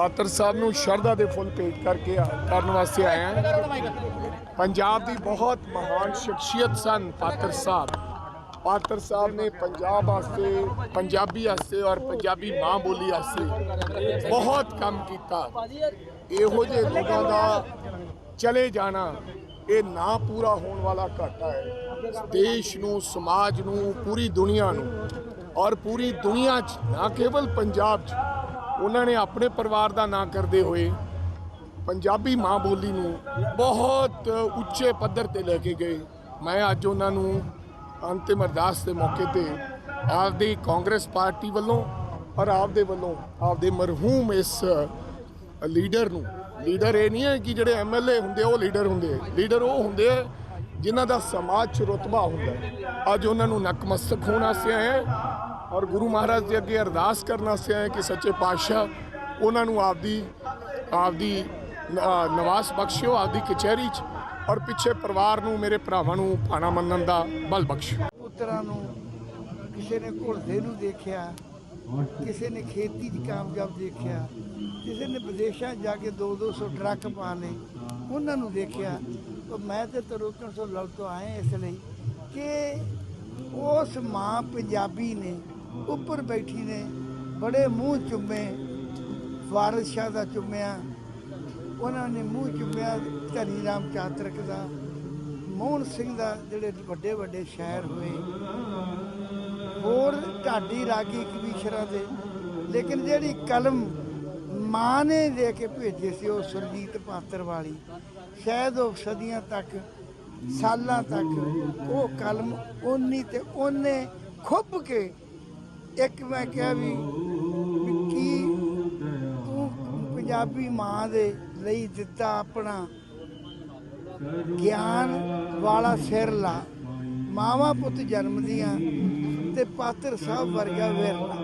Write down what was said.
ਪਾਤਰ ਸਾਹਿਬ ਨੂੰ ਸ਼ਰਧਾ ਦੇ ਫੁੱਲ ਭੇਟ ਕਰਕੇ ਕਰਨ ਵਾਸਤੇ ਆਇਆ ਪੰਜਾਬ ਦੀ ਬਹੁਤ ਮਹਾਨ ਸ਼ਖਸੀਅਤ ਸਨ ਪਾਤਰ ਸਾਹਿਬ। ਪਾਤਰ ਸਾਹਿਬ ਨੇ ਪੰਜਾਬ ਵਾਸਤੇ, ਪੰਜਾਬੀ ਵਾਸਤੇ ਔਰ ਪੰਜਾਬੀ ਮਾਂ ਬੋਲੀ ਵਾਸਤੇ ਬਹੁਤ ਕੰਮ ਕੀਤਾ। ਇਹੋ ਜਿਹੇ ਲੋਕਾਂ ਦਾ ਚਲੇ ਜਾਣਾ, ਇਹ ਨਾ ਪੂਰਾ ਹੋਣ ਵਾਲਾ ਘਾਟਾ ਹੈ। ਦੇਸ਼ ਨੂੰ, ਸਮਾਜ ਨੂੰ, ਪੂਰੀ ਦੁਨੀਆ ਨੂੰ ਔਰ ਪੂਰੀ ਦੁਨੀਆ 'ਚ, ਨਾ ਕੇਵਲ ਪੰਜਾਬ 'ਚ ਉਹਨਾਂ ਨੇ ਆਪਣੇ ਪਰਿਵਾਰ ਦਾ ਨਾਂ ਕਰਦੇ ਹੋਏ ਪੰਜਾਬੀ ਮਾਂ ਬੋਲੀ ਨੂੰ ਬਹੁਤ ਉੱਚੇ ਪੱਧਰ ਤੇ ਲੈ ਕੇ ਗਏ। ਮੈਂ ਅੱਜ ਉਹਨਾਂ ਨੂੰ ਅੰਤਿਮ ਅਰਦਾਸ ਦੇ ਮੌਕੇ ਤੇ ਆਪਦੀ ਕਾਂਗਰਸ ਪਾਰਟੀ ਵੱਲੋਂ ਔਰ ਆਪਦੇ ਵੱਲੋਂ ਆਪਦੇ ਮਰਹੂਮ ਇਸ ਲੀਡਰ ਨੂੰ, ਲੀਡਰ ਇਹ ਨਹੀਂ ਹੈ ਕਿ ਜਿਹੜੇ ਐਮਐਲਏ ਹੁੰਦੇ ਉਹ ਲੀਡਰ ਹੁੰਦੇ ਆ। ਲੀਡਰ ਉਹ ਹੁੰਦੇ ਆ ਜਿਨ੍ਹਾਂ ਦਾ ਸਮਾਜ 'ਚ ਰੁਤਬਾ ਹੁੰਦਾ ਅੱਜ ਉਹਨਾਂ ਨੂੰ ਨਕਮਸਤਕ ਹੋਣ ਵਾਸਤੇ ਆਏ ਔਰ ਗੁਰੂ ਮਹਾਰਾਜ ਦੇ ਅੱਗੇ ਅਰਦਾਸ ਕਰਨ ਵਾਸਤੇ ਆਏ ਕਿ ਸੱਚੇ ਪਾਤਸ਼ਾਹ ਉਹਨਾਂ ਨੂੰ ਆਪਦੀ ਆਪਦੀ ਨ- ਨਿਵਾਸ ਬਖਸ਼ਿਓ, ਆਪਦੀ ਕਚਹਿਰੀ 'ਚ ਔਰ ਪਿੱਛੇ ਪਰਿਵਾਰ ਨੂੰ, ਮੇਰੇ ਭਰਾਵਾਂ ਨੂੰ ਭਾਣਾ ਮੰਨਣ ਦਾ ਬਲ ਬਖਸ਼ਿਓ। ਪੁੱਤਰਾਂ ਨੂੰ ਕਿਸੇ ਨੇ ਘੁਲਦੇ ਨੂੰ ਦੇਖਿਆ, ਕਿਸੇ ਨੇ ਖੇਤੀ 'ਚ ਕਾਮਯਾਬ ਦੇਖਿਆ, ਕਿਸੇ ਨੇ ਵਿਦੇਸ਼ਾਂ 'ਚ ਜਾ ਕੇ 2-200 ਟਰੱਕ ਪਾਣੇ, ਉਹਨਾਂ ਨੂੰ ਦੇਖਿਆ, ਤਾਂ ਮੈਂ ਤੇ ਤਰੁਕਣ ਸੋ ਲੜ ਤੋਂ ਆਏ ਇਸ ਲਈ ਕਿ ਉਸ ਮਾਂ ਪੰਜਾਬੀ ਨੇ ਉੱਪਰ ਬੈਠੀ ਨੇ, ਬੜੇ ਮੂੰਹ ਚੁੰਮੇ, ਵਾਰਿਸ ਸ਼ਾਹ ਦਾ ਚੁੰਮਿਆ। ਉਹਨਾਂ ਨੇ ਮੂੰਹ ਚੁੰਮਿਆ ਧਨੀ ਰਾਮ ਚਾਤਰਕ ਦਾ, ਮੋਹਨ ਸਿੰਘ ਦਾ, ਜਿਹੜੇ ਵੱਡੇ ਵੱਡੇ ਸ਼ਾਇਰ ਹੋਏ। ਹੋਰ ਢਾਡੀ ਰਾਗੀ ਕਵੀਸ਼ਰਾਂ ਦੇ, ਲੇਕਿਨ ਜਿਹੜੀ ਕਲਮ ਮਾਂ ਨੇ ਦੇ ਕੇ ਭੇਜੇ ਸੀ ਉਹ ਸੁਰਜੀਤ ਪਾਤਰ ਵਾਲੀ। ਸ਼ਾਇਦ ਉਹ ਸਦੀਆਂ ਤੱਕ, ਸਾਲਾਂ ਤੱਕ ਉਹ ਕਲਮ ਉਨੀ ਤੇ ਉਹਨੇ ਖੁੱਭ ਕੇ ਇੱਕ ਮੈਂ ਕਿਹਾ ਵੀ ਵੀ ਕੀ ਤੂੰ ਪੰਜਾਬੀ ਮਾਂ ਦੇ ਲਈ ਦਿੱਤਾ ਆਪਣਾ ਗਿਆਨ ਵਾਲਾ ਸਿਰ ਲਾ। ਮਾਵਾ ਪੁੱਤ ਜਨਮਦੀਆਂ ਤੇ ਪਾਤਰ ਸਾਹਿਬ ਵਰਗਾ ਵਿਰਲਾ।